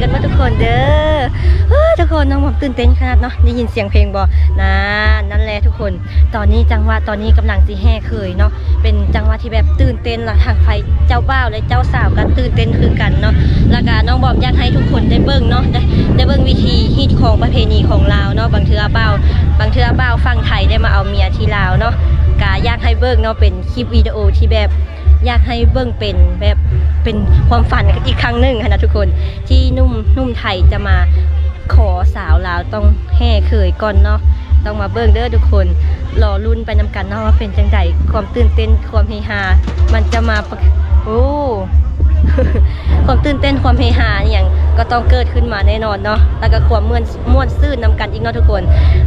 กันหมดทุกคนเด้อเฮ้ยทุกคนน้องผมตื่นเต้นขนาดเนาะได้ยินเสียงเพลงบ่นะนั่นแหละทุกคน ตอนนี้จังหวะตอนนี้กำลังสิแห่เคยเนาะเป็นจังหวะที่แบบตื่นเต้นละทางไฟเจ้าบ่าวและเจ้าสาวก็ตื่นเต้นคือกันเนาะแล้วก็น้องบอมอยากให้ทุกคนได้เบิ่งเนาะได้ได้เบิ่งวิธีฮีตของประเพณีของลาวเนาะบางเทือบ่าวบางเทือบ่าวฝั่งไทยได้มาเอาเมียที่ลาวเนาะก็อยากให้เบิ่งเนาะเป็นคลิปวิดีโอที่แบบ อยากให้เบิ่งเป็นแบบเป็นความฝันอีกครั้งหนึ่งค่ะนะทุกคนที่นุ่มนุ่มไทยจะมาขอสาวลาวต้องแห่เคยก่อนเนาะต้องมาเบิ่งเด้อทุกคนรอรุ่นไปนำกันเนาะว่าเป็นจังใดความตื่นเต้นความเฮฮา มันจะมาโอ้ความตื่นเต้นความเฮฮาอย่างก็ต้องเกิดขึ้นมาแน่นอนเนาะแล้วก็ความม่วนม่วนซื่นนำกันอีกเนาะทุกคน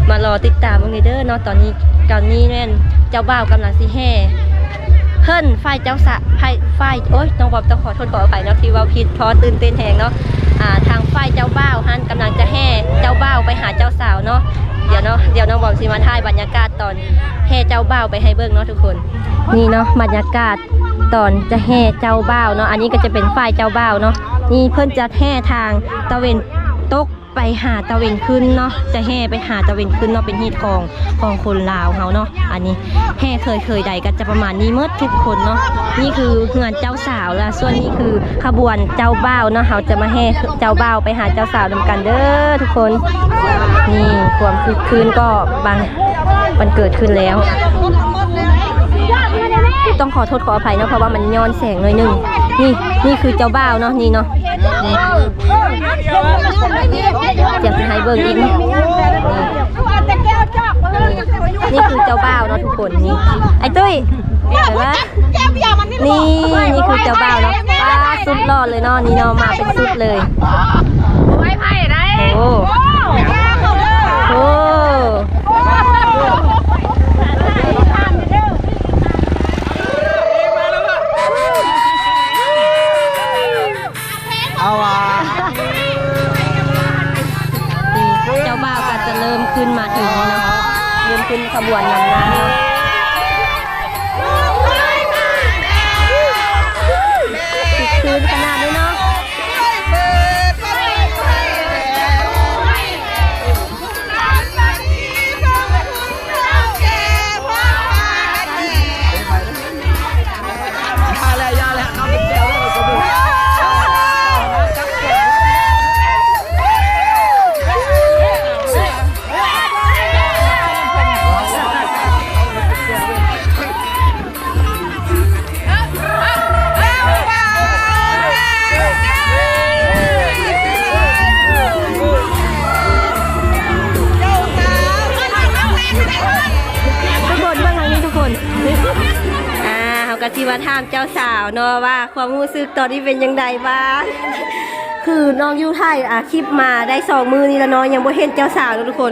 มารอติดตามเบิ่งเด้อเนาะตอนนี้ตอนนี้แน่นเจ้าบ่าวกำลังสิแห่ เพิ่นฝ่ายเจ้าสะฝ่ายฝ่ายโอ๊ยน้องบอมต้องขอโทษขออภัยเนาะที่เว่าผิดเพราะตื่นเต้นแหงเนาะอ่าทางฝ่ายเจ้าบ่าวฮันกำลังจะแห่เจ้าบ่าวไปหาเจ้าสาวเนาะเดี๋ยวเนาะเดี๋ยวน้องบอมสิมาถ่ายบรรยากาศตอนแห่เจ้าบ่าวไปให้เบิ่งเนาะทุกคน นี่เนาะบรรยากาศตอนจะแห่เจ้าบ่าวเนาะอันนี้ก็จะเป็นฝ่ายเจ้าบ่าวเนาะนี่เพิ่นจะแห่ทางตะเวนตก ไปหาตะเวนขึ้นเนาะจะแห่ไปหาตะเวนขึ้นเนาะเป็นฮีตของของคนลาวเฮาเนาะอันนี้แห่เคยเคยใดก็จะประมาณนี้เมื่อทุกคนเนาะนี่คือเฮือนเจ้าสาวและส่วนนี้คือขบวนเจ้าบ่าวเนาะเฮาจะมาแห่เจ้าบ่าวไปหาเจ้าสาวนำกันเด้อทุกคน นี่ความคึกคืนก็บางมันเกิดขึ้นแล้ว ต้องขอโทษขออภัยเนาะเพราะว่ามันย้อนแสงหน่อยหนึงนี่นี่คือเจ้าบ่าวเนาะนี่เนาะนี่เดี๋ยวจะให้เบิ่งอีกนี่นี่คือเจ้าบ่าวเนาะทุกคนนี่ไอ้ตุ้ยเห็นปะนี่นี่คือเจ้าบ่าวเนาะป้าสุดหล่อเลยเนาะนี่เนาะมาเป็นสุดเลยโอ้โอ้เอ ขึ้นมาถึงแล้วเนะเริ่มขึ้นขบวนนำหน้า ความรู้สึกตอนนี้เป็นยังไงบ้างคือน้องยูไทยอะคลิปมาได้สองมือนี่แล้วนาะยังบ่เห็นเจ้าสาวทุกคน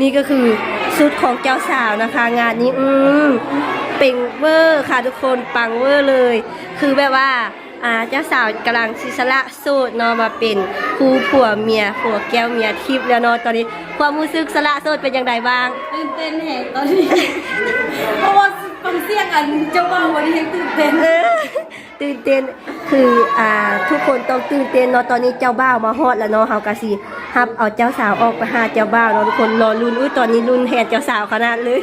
นี่ก็คือชุดของเจ้าสาวนะคะ งานนี้อืมเป่งเวอร์ค่ะทุกคนปังเวอร์เลย คือแบบว่าอ่าเจ้าสาวกำลังศิสละโสดเนาะมาเป็นคู่ผัวเมียผัวแก้วเมียทิพย์แล้วเนาะตอนนี้ ความรู้สึกสละโสดเป็นยังไงบ้างตื่นเต้นแหงตอนนี้เพราะว่า งเสียงอันเจ้าบ่าววันนี้ยังตื่นเต้นเออตื่นเต้นคืออ่าทุกคนต้องตื่นเต้นเนาะตอนนี้เจ้าบ่าวมาฮอดแล้วเนาะเฮากะสิฮับเอาเจ้าสาวออกไปหาเจ้าบ่าวเนาะทุกคนรอลุ้นอุ้ยตอนนี้ลุ้นแทนเจ้าสาวขนาดเลย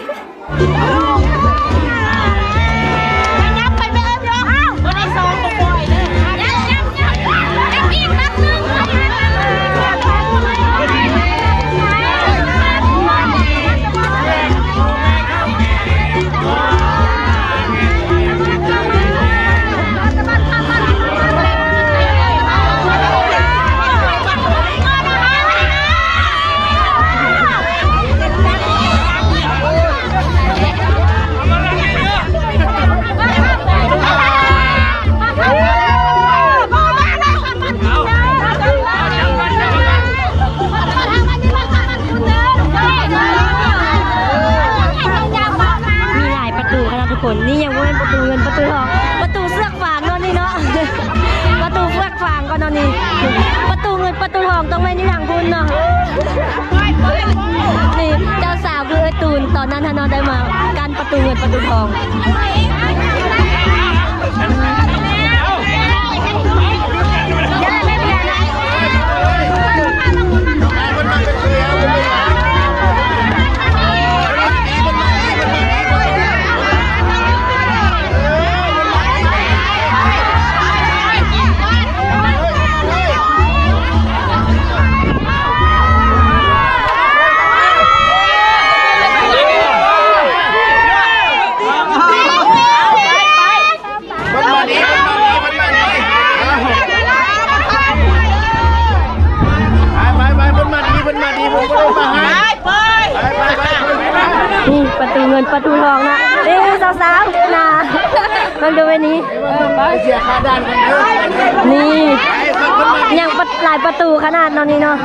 ตอนนั้นทนอนได้มาการประตูเงินประตูทอง ประตูเงินะตูทองนะเร็วสาวๆนะมันดูไปนี้เสียขาด้านกันเถอะนี่ายังหลายประตูขนาดนอนนี้เนาะ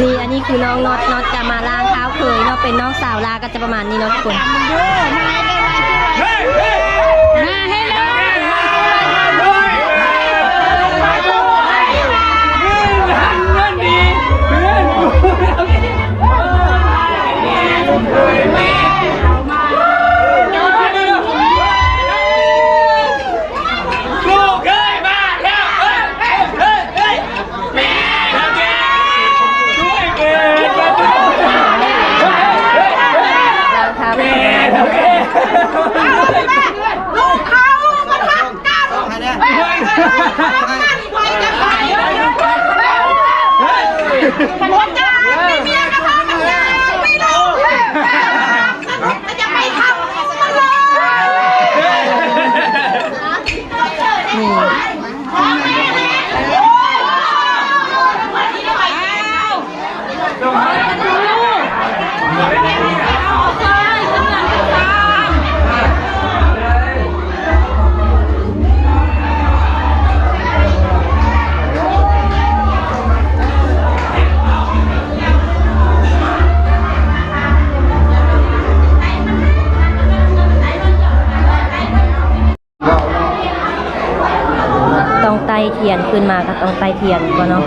นี่อันนี้คือน้องน็อตน็อตจะมาล้างเท้าเคยเนาะเป็นน้องสาวลาก็จะประมาณนี้เนาะทุกคน นขึ้นมาก็ต้องไต่เทียนก็เนาะ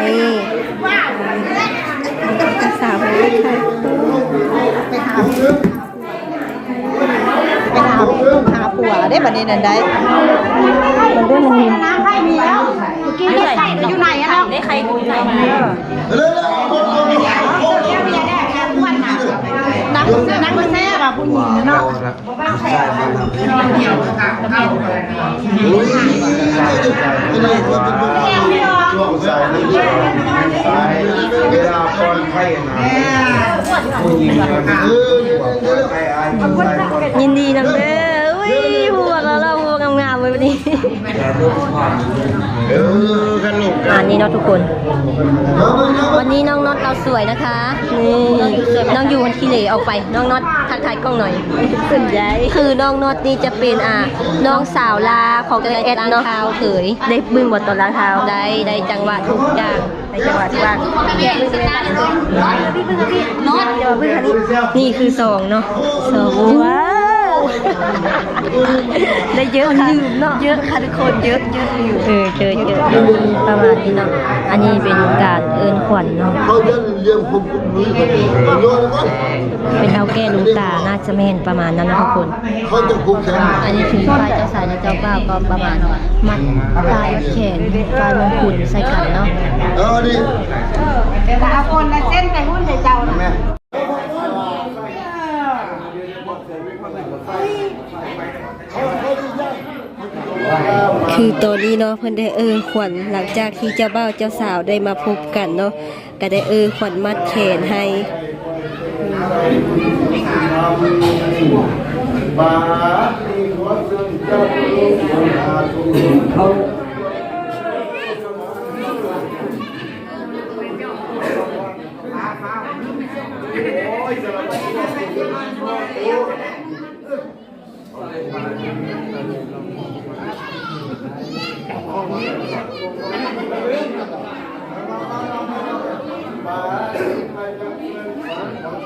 นี่นี่กระสาวเลยค่ะ ไปหาหาผัวได้บัดนี้นั่นได้ มันด้วยมันมี น้ำให้มีแล้วกินได้ใส่อยู่ไหนอะเนาะ ได้ ใครดูไหนนักนักแซ่บอะผู้หญิงเนาะช่วงสายนี้สายเวลาตอนไข่นะผู้หญิงมันเออไข่อายมันใส่ก่อนยินดีนะเด้ออุ้ยหัวเราเรา หัวงามๆเลยวันนี้ เออกันลูกอันนี้เนาะทุกคน วันนี้น้องน็อตเราสวยนะคะนี่น้องอยู่วันขี้เหร่ออกไป น้องน็อตทักทายกล้องหน่อยสนใจคือน้องน็อตนี่จะเป็นอ่าน้องสาวลาของเอสเนาะเท้าเขยได้บึ้งบทตอนล้างเท้าได้ได้จังหวะทุกอย่างได้จังหวะทุกอย่างแกะบึ้งเลยนะพี่บึ้งพี่น็อตจะมาบึ้งคันนี้นี่คือสองเนาะสองว้าว ได้เยอะค่ะเนาะเยอะค่ะทุกคนเยอะเยอะอยู่เออเจอเจอประมาณนี้เนาะอันนี้เป็นการเอินขวัญเนาะเขาจะเลี้ยงผมคุณนุ้ยกันโยนก่อนเป็นเอาแก้ลูกตาน่าจะแม่นประมาณนั้นนะทุกคนเขาจะคุกแขนอันนี้คือฝ่ายเจ้าสายและเจ้าบ่าวก็ประมาณมัดปลายมัดแขนปลายมงกุฎใส่ขันเนาะเออดิแต่ว่าเอาคนละเส้นไปหุ้นใส่เจ้านะ คือตอนนี้เนาะเพิ่นได้เออขวัญหลังจากที่เจ้าบ่าวเจ้าสาวได้มาพบกันเนาะก็ได้เออขวัญมัดแขนให้บาดีหัวซึ่งเจ้าลูกคนอาตุเขา เ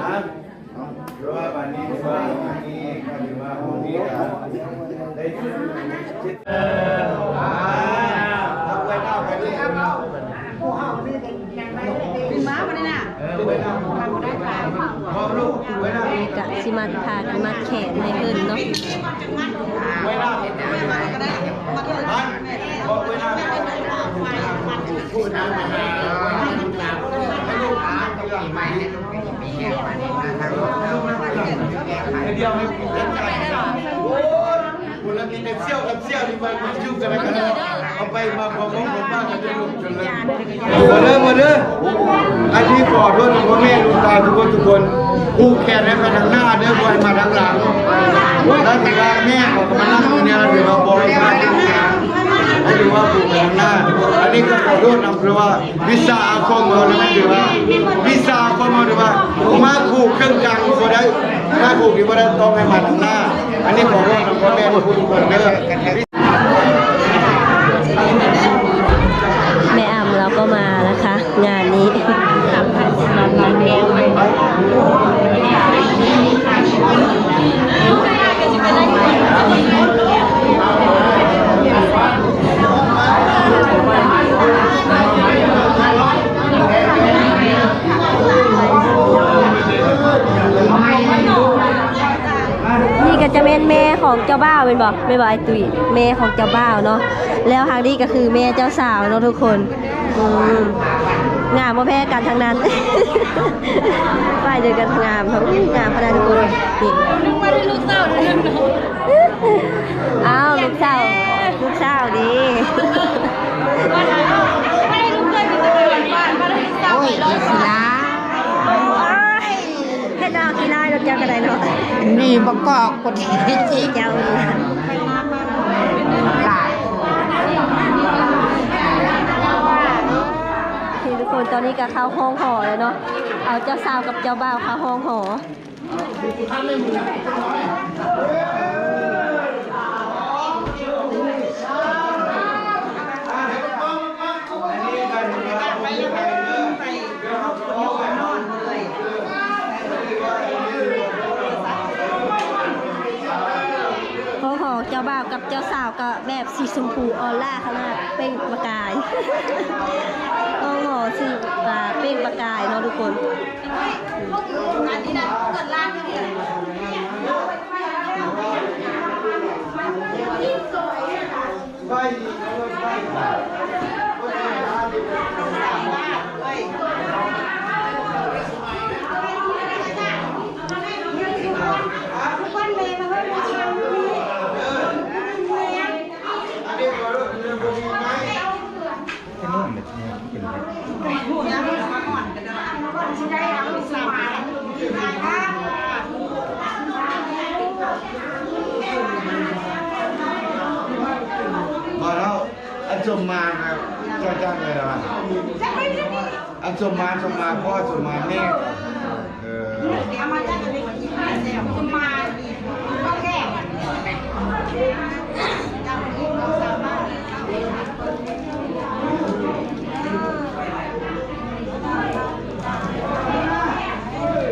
นะหรือว่าวันนี้หรือว่าวันนี้ก็หรือว่าวันนี้ครับได้จิตเอออ่าทำไปหน้าไปนี่ครับเรา เป็นม้าวันนี้น่ะ เออไปหน้าพร้อมลูก กะสิมัดพากันมัดแขนให้เพิ่นเนาะไปหน้าก็ได้มเท่าไหร่บ้านาะให้ลูกอ่านให้ มันโอ้กินแต่เซี่ยวกับเซี่ยวนี่มันมันยุ่งกันกันเอาไปมาพอมองผมบ้างกันจะลุกจนเลยมาเด้อมาเด้ออันนี้ขอโทษพ่อแม่ลุงตาทุกคนทุกคนผู้แขนให้มาทางหน้าเด้อบอยมาทางหลังแล้วเวลาแม่ขาก็มานั่งอยู่เนี่ยเราเดี๋ยวเราบอยมา ไม่รู้ว่าผู้มาทางหน้าอันนี้ก็ขอโทษนะเพราะว่าวิสาอาคมเราไม่ถือว่าวิสาอาคมเราถือว่ามาผูกเครื่องกลางก็ได้ถ้าผูกที่ว่าได้ต้องให้มาทางหน้าอันนี้ขอโทษนะพ่อแม่ทุกคนเด้อ แม่อ่ำเราก็มานะคะ งานนี้ทำพันสำหรับแก้วนี่ก็จะเป็นแม่ของเจ้า บ่าวเป็นบอกไม่บอกไอตุยแม่ของเจ้าบ่าวเนาะแล้วทางนี้ก็คือแม่เจ้าสาวเนาะทุกคนอืมงามพ่แพ้กันทั้งนั้นฝ่ายเดียวกันงามทั้งงามพนันทุกคนนี่อ้าวลูกสาวลูกสาวดีโอ้ยสิลาให้ดาวกีฬาเราเจอกันได้เนาะนี่บกอกคนที่จีเจ้านี่ หลาย ที่ทุกค นตอนนี้ก็เข้าห้องหอแล้วเนาะ เอาเจ้าสาวกับเจ้าบ่าวเข้าห้องหอหองหอเจ้าบ่าวกับเจ้าสาวก็แบบสีชมพูออร่าขนาดเปล่งประกาย หองอสีอ่าเป้งประกายเนาะทุกคน มาแล้วอันสมมาครับเจ้าจ้างเลยนะอันสมมาสมมาพ่อสมมาแม่เออ เอามาจากอะไรมาที่มาเสียคุณมาก็แก่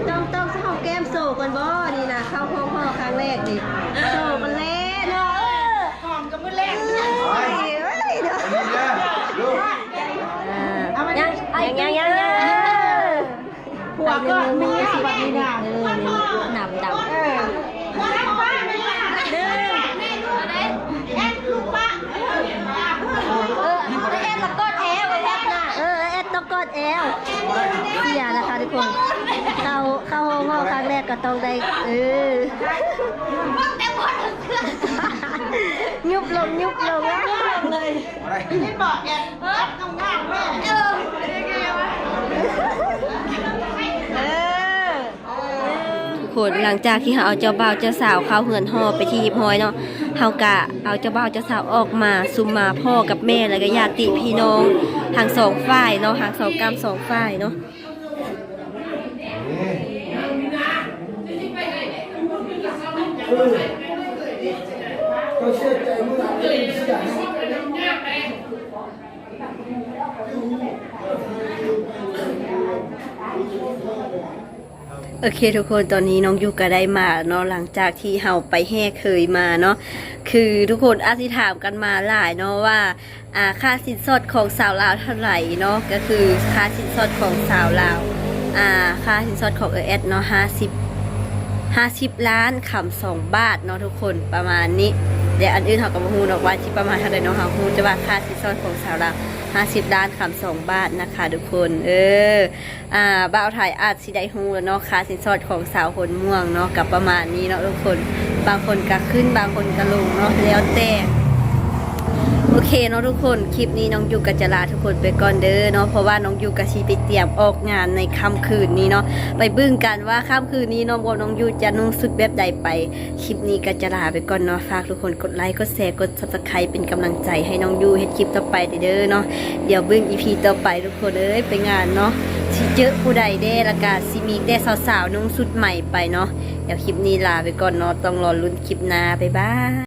ต้องต้องเข้าแก้มโซกันบ่นี่นะเข้าห้องพ่อครั้งแรกดิ โซกันเล่นเนาะหอมกับมือแรกเอ้ยเอ้ยเดี๋ยวนี่นะลูกยังยังยังยังหัวก็มีสิบมีนะเออหนับดับเออเด้อเออแอดตะกดแอลแอดน่ะเออแอดตะกดแอลเสียนะคะทุกคน เข้าเข้าห้องห้องครั้งแรกก็ต้องได้เออ ยุบลงยุบลงยุบลงเลยนี่บอกแกทำงานแม่เออทุกคคนหลังจากที่เราเอาเจ้าบ่าวเจ้าสาวเข้าเหือนหอไปที่ยิบหอยเนาะเฮากะเอาเจ้าบ่าวเจ้าสาวออกมาซุมมาพ่อกับแม่แล้วก็ญาติพี่น้องทางสองฝ่ายเนาะทางสองกรรมสองฝ่ายเนาะ โอเคทุกคนตอนนี้น้องยูก็ได้มาเนาะหลังจากที่เฮาไปแห่เคยมาเนาะคือทุกคนอาทิถามกันมาหลายเนาะว่าอ่าค่าสินสอดของสาวลาวเท่าไหร่เนาะก็คือค่าสินสอดของสาวลาวอ่าค่าสินสอดของเอเอสเนาะห้าสิบห้าสิบล้านคำสองบาทเนาะทุกคนประมาณนี้เดี๋ยวอันอื่นเขาก็มาฮูเนาะว่าที่ประมาณเท่าไหร่เนาะเฮาฮูจะว่าค่าสินสอดของสาวลาวห้าสิบล้านคำสองบาทนะคะทุกคนเอออ่าบ่าวไทยอาจสิได้ฮู้แล้วเนาะค่าสินสอดของสาวคนม่วงเนาะกับประมาณนี้เนาะทุกคน บางคนก็ขึ้นบางคนก็ลงเนาะแล้วแต่ อเคเนาะทุกคนคลิปนี้น้องยูก็จะลาทุกคนไปก่อนเด้อเนาะเพราะว่าน้องยูก็สิไปเตรียมออกงานในค่ำคืนนี้เนาะไปบึ้งกันว่าค่ำคืนนี้น้องบน้องยูจะนุ่งสุดแบบใดไปคลิปนี้ก็จะลาไปก่อนเนาะฝากทุกคนกดไลค์กดแชร์กด subscribe เป็นกำลังใจให้น้องยูเฮ็ดคลิปต่อไปเด้อเนาะเดี๋ยวบึ้ง EP ต่อไปทุกคนเอ้ยไปงานเนาะสิเจอผู้ใดเด้ละกาสิมีแต่สาวๆนุ่งสุดใหม่ไปเนาะเดี๋ยวคลิปนี้ลาไปก่อนเนาะต้องรอลุ้นคลิปหน้าบ๊ายบาย